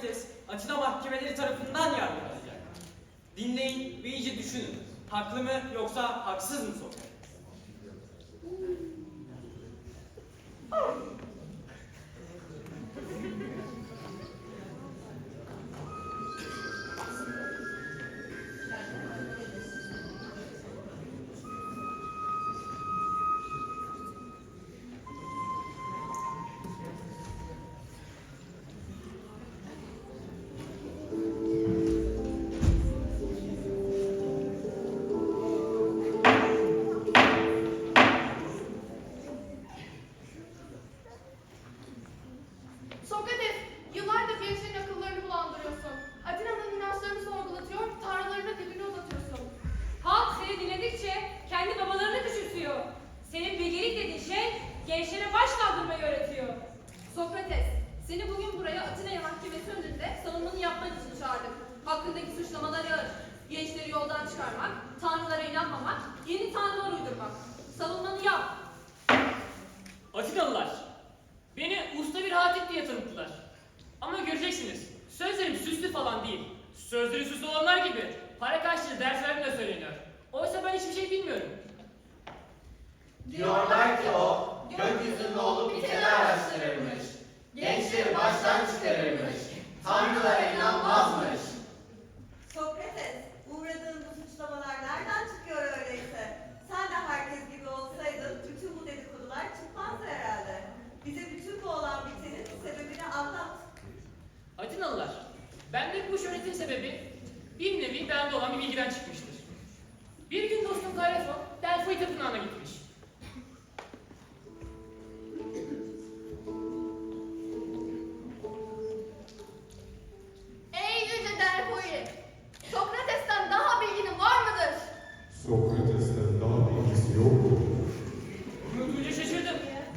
Sokrates, Atina mahkemeleri tarafından yargılanacak. Dinleyin ve iyice düşünün. Haklı mı yoksa haksız mı Sokrates?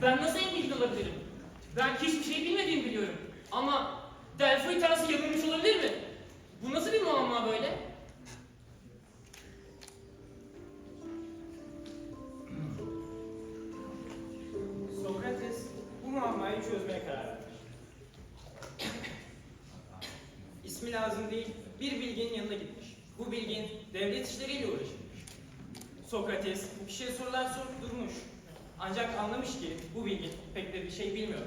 Ben nasıl en bilgili olabilirim? Ben hiçbir şey bilmediğimi biliyorum. Ama Delphi tanrısı yapılmış Ancak anlamış ki bu bilgin pek de bir şey bilmiyor.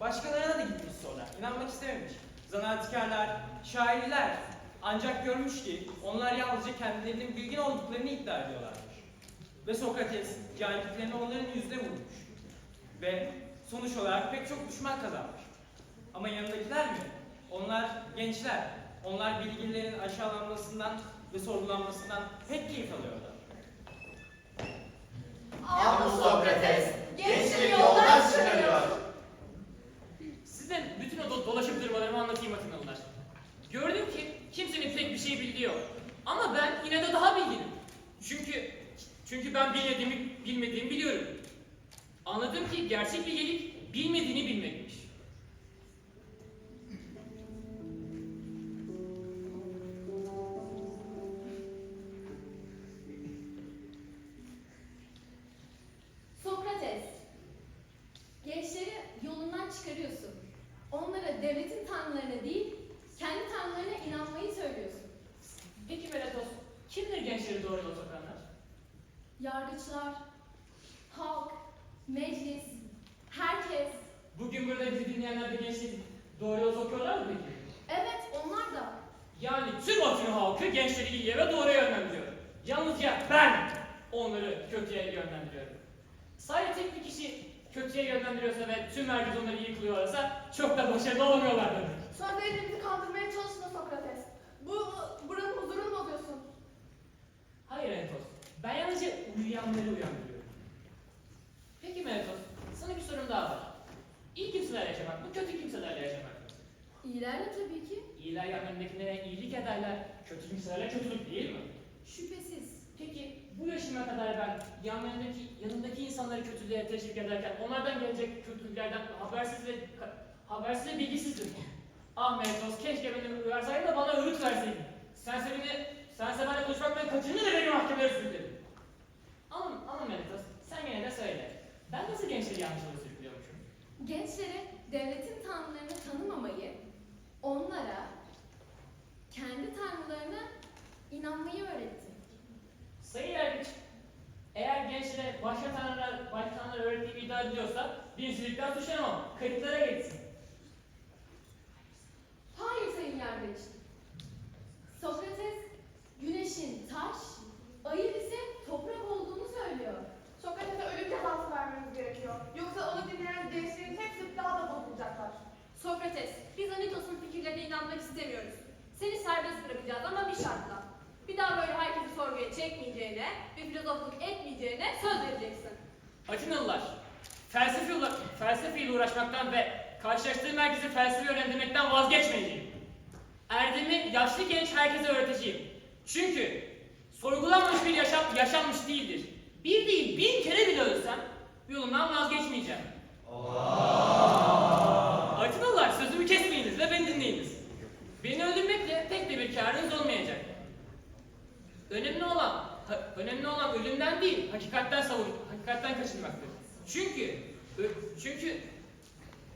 Başkalarına da gitmiş sonra, inanmak istememiş. Zanaatkarlar, şairler ancak görmüş ki onlar yalnızca kendilerinin bilgin olduklarını iddia ediyorlarmış. Ve Sokrates cahilliklerini onların yüzüne vurmuş. Ve sonuç olarak pek çok düşman kazanmış. Ama yanındakiler mi? Onlar gençler. Onlar bilgilerin aşağılanmasından ve sorgulanmasından pek keyif alıyorlar. Ah bu Sokrates gençleri gençleri yolundan çıkarıyorsun. Onlara devletin tanrılarına değil, kendi tanrılarına inanmayı söylüyorsun. Peki Meletos, kimdir gençleri doğru yola sokanlar? Yargıçlar, halk, meclis, herkes. Bugün burada bizi dinleyenler de gençleri doğru yola sokuyorlar mı peki? Evet, onlar da. Yani tüm Atina halkı gençleri iyiye ve doğruya yönlendiriyor. Yalnızca ben onları kötüye yönlendiriyorum. Sadece tek bir kişi kötüye yönlendiriyorsa ve tüm herkes onları iyi kılıyorlarsa çok da başarılı olamıyorlar demek. Sözleriyle bizi kandırmaya çalışma Sokrates. Bu, buranın huzurunu bozuyorsun. Hayır Entos, ben yalnızca uyuyanları uyandırıyorum. Peki Mentos, sana bir sorum daha var. İyi kimseler yaşamak mı, kötü kimselerle yaşamak mı? İyilerle tabii ki. İyiler yanlarındakilere iyilik ederler, kötü kimselerle kötülük değil mi? Şüphesiz. Peki bu yaşıma kadar ben yanlarındaki, yanındaki insanları kötülüğe teşvik ederken onlardan gelecek kötülüklerden habersiz ve habersiz ve bilgisizdim. Ah Mentos keşke beni uyarsaydın da bana öğüt verseydin. Sense beni, sense benimle konuşmaktan kaçındı da beni mahkemeye sürükledin. Ama, ama Mentos sen gene de söyle. Ben nasıl gençleri yanlış yola sürüklüyormuşum? Gençlere devletin tanrılarını tanımamayı, onlara kendi tanrılarına inanmayı öğretti. Sayın Yargıç, eğer gençlere başka tanrılar, başka tanrılar öğrettiğimi iddia ediyorsa dinsizlikten suçlanamam. Kayıtlara geçsin. Öğrendirmekten vazgeçmeyeceğim. Erdemi yaşlı genç herkese öğreteceğim. Çünkü sorgulanmamış bir yaşam yaşanmış değildir. Bir değil bin kere bile ölsem yolumdan vazgeçmeyeceğim. Atinalılar sözümü kesmeyiniz ve beni dinleyiniz. Beni öldürmekle pek de bir kârınız olmayacak. Önemli olan, ha- önemli olan ölümden değil, hakikatten savun, hakikatten kaçınmaktır. Çünkü, çünkü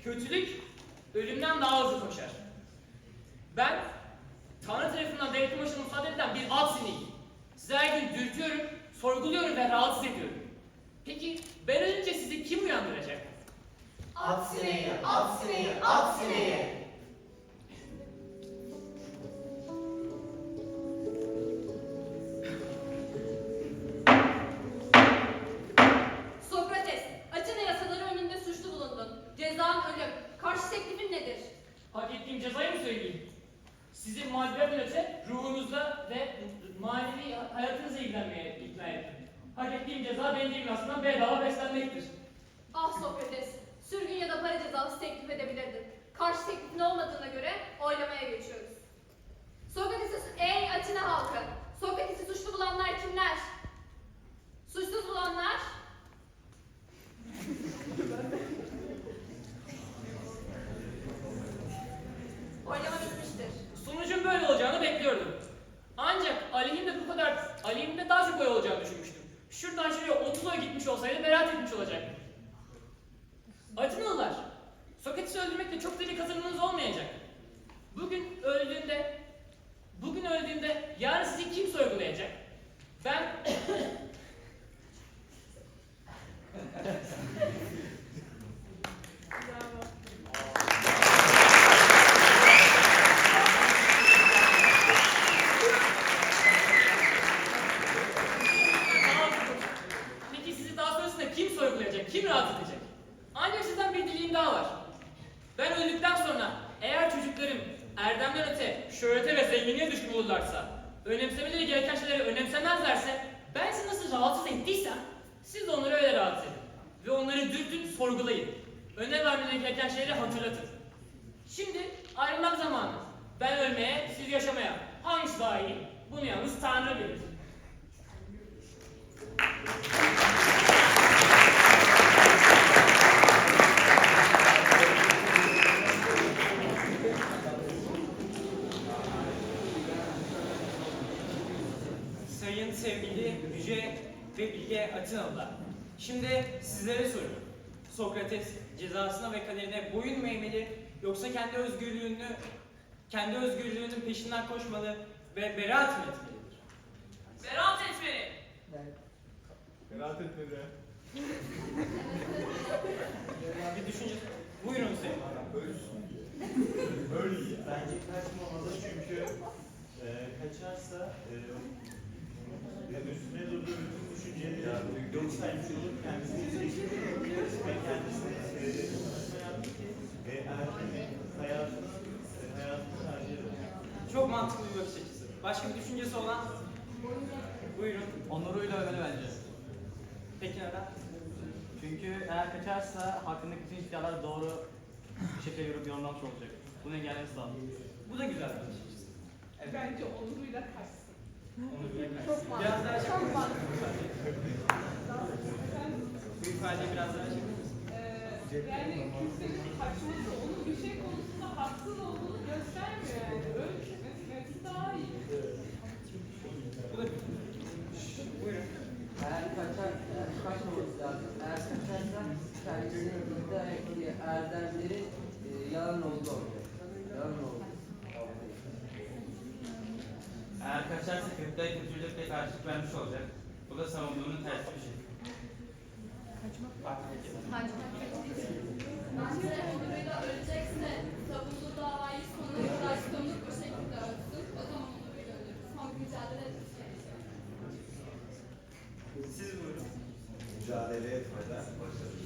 kötülük ölümden daha hızlı koşar. Ben Tanrı tarafından devletin başına müsaade edilen bir at sineğiyim. Sizi her gün dürtüyorum, sorguluyorum ve rahatsız ediyorum. Peki ben ölünce sizi kim uyandıracak? At sineği, at sineği, at sineği. Maddeden öte ruhunuzla ve manevi hayatınızla ilgilenmeye ikna ettim. Hak ettiğim ceza benim değil aslında bedava beslenmektir. Ah Sokrates, sürgün ya da para cezası teklif edebilirdin. Karşı teklifin olmadığına göre oylamaya geçiyoruz. Sokrates'i, ey Atina halkı! Sokrates'i suçlu bulanlar kimler? Suçsuz bulanlar? Oylama. Sonucun böyle olacağını bekliyordum. Ancak aleyhimde bu kadar, aleyhimde daha çok oy olacağını düşünmüştüm. Şuradan şuraya 30 oy gitmiş olsaydı beraat etmiş olacak. Atinalılar, Sokrates'i öldürmekle çok da bir kazanımınız olmayacak. Bugün öldüğünde, bugün öldüğünde yarın sizi kim sorgulayacak? Ben Peki sizi daha sonrasında kim sorgulayacak, kim rahat edecek? Ancak sizden bir dileğim daha var. Ben öldükten sonra eğer çocuklarım erdemden öte, şöhrete ve zenginliğe düşkün olurlarsa, önemsemeleri gereken şeyleri önemsemezlerse, ben sizi nasıl rahatsız ettiysem, siz de onları öyle rahatsız edin. Ve onları dürtün, sorgulayın. Öne vermeleri gereken şeyleri hatırlatın. Şimdi ayrılmak zamanı. Ben ölmeye, siz yaşamaya. Hangisi daha iyi? Bunu yalnız Tanrı bilir. Sayın sevgili Yüce ve Bilge Atinalılar. Şimdi sizlere soruyorum. Sokrates cezasına ve kaderine boyun mu eğmeli yoksa kendi özgürlüğünü kendi özgürlüğünün peşinden koşmalı ve beraat mı etmelidir? Beraat etmeli. Merak etme de. Bir düşünce. Buyurun Sayın Bakan. Öyle ya. Bence kaçmamalı çünkü e, kaçarsa e, üstüne durduğu bütün düşünceleri yok saymış olur, kendisini izleyecek ve kendisini e, e, erkeğin hayatını, hayatını tercih eder. Çok mantıklı bir bakış. Başka bir düşüncesi olan? Buyurun. Onuruyla ölmeli bence. Peki neden? Çünkü eğer kaçarsa hakkındaki bütün iddialar doğru bir şekilde yorum- yorumlanmış olacak. Bunu engellemesi lazım. Bu da güzel bir. Evet. Bence onuruyla kaçsın. Onu bile Biraz daha açabilir misin? Bu ifadeyi biraz daha misin? Ee, yani kimsenin kaçması onun bir şey konusunda haksız olduğunu göstermiyor yani. Öyle düşünmesi daha iyi. Bu da Buyurun. Kaçmaması lazım. Eğer kaçarsa kendisini iddia ettiği erdemlerin e, yalan olduğu olacak. Yalan olduğu. Eğer kaçarsa kötülüğe kötülükle karşılık vermiş olacak. Bu da savunduğunun tersi bir şey. Bence onuruyla ölecekse savunduğu davayı sonuna kadar sonluk bir şekilde ölsün. O zaman onuruyla ölür. Son mücadele etsin. Siz buyurun. Mücadele etmeden başarı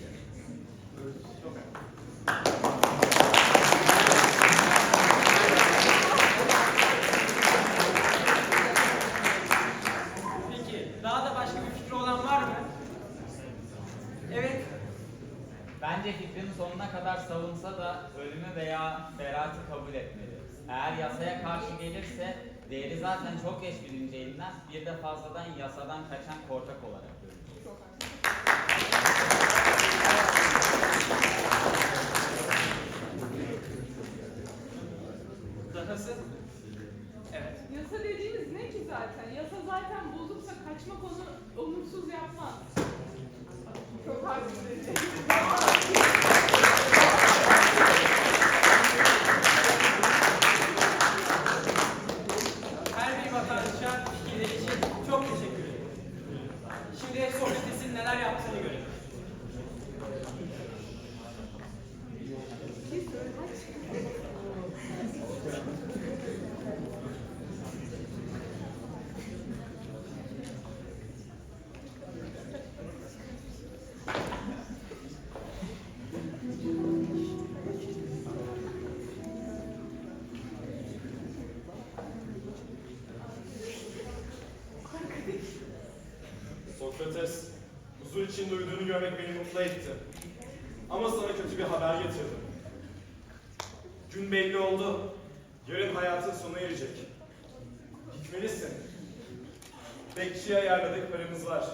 Peki daha da başka bir fikri olan var mı? Evet. Bence fikrini sonuna kadar savunsa da ölümü veya beraati kabul etmeli. Eğer yasaya karşı gelirse değeri zaten çok geç bilineceğinden bir de fazladan yasadan kaçan korkak olarak görmek beni mutlu etti. Ama sana kötü bir haber getirdim. Gün belli oldu. Yarın hayatın sona erecek. Gitmelisin. Bekçiye ayarladık paramız var.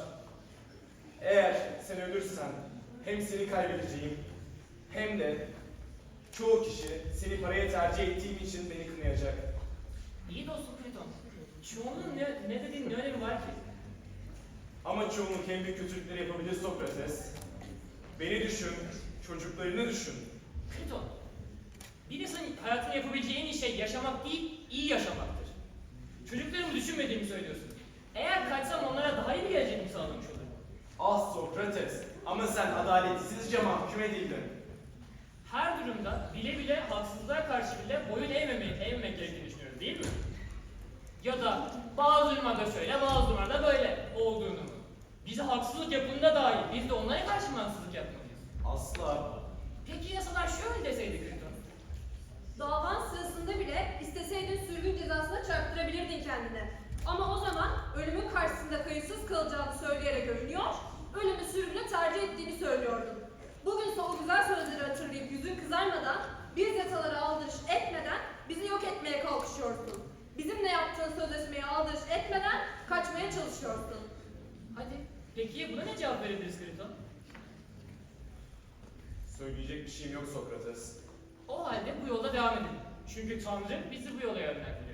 Eğer sen ölürsen hem seni kaybedeceğim hem de çoğu kişi seni paraya tercih ettiğim için beni kınayacak. İyi dostum Kriton. Çoğunun ne, ne dediğin ne önemi var ki? Ama çoğunluk en büyük kötülükleri yapabilir Sokrates. Beni düşün, çocuklarını düşün. Kriton, bir insanın hayatında yapabileceği en iyi şey yaşamak değil, iyi yaşamaktır. Çocuklarımı düşünmediğimi söylüyorsun. Eğer kaçsam onlara daha iyi bir gelecek mi sağlamış olurum? Ah Sokrates, ama sen adaletsizce mahkum edildin. Her durumda bile bile haksızlığa karşı bile boyun eğmemeyi, eğmemek gerektiğini düşünüyorum değil mi? Ya da bazı durumlarda şöyle, bazı durumlarda böyle olduğunu? Bize haksızlık yapında dahi biz de onlara karşı mı haksızlık yapmalıyız? Asla. O halde bu yolda devam edelim. Çünkü Tanrı bizi bu yola yönlendiriyor.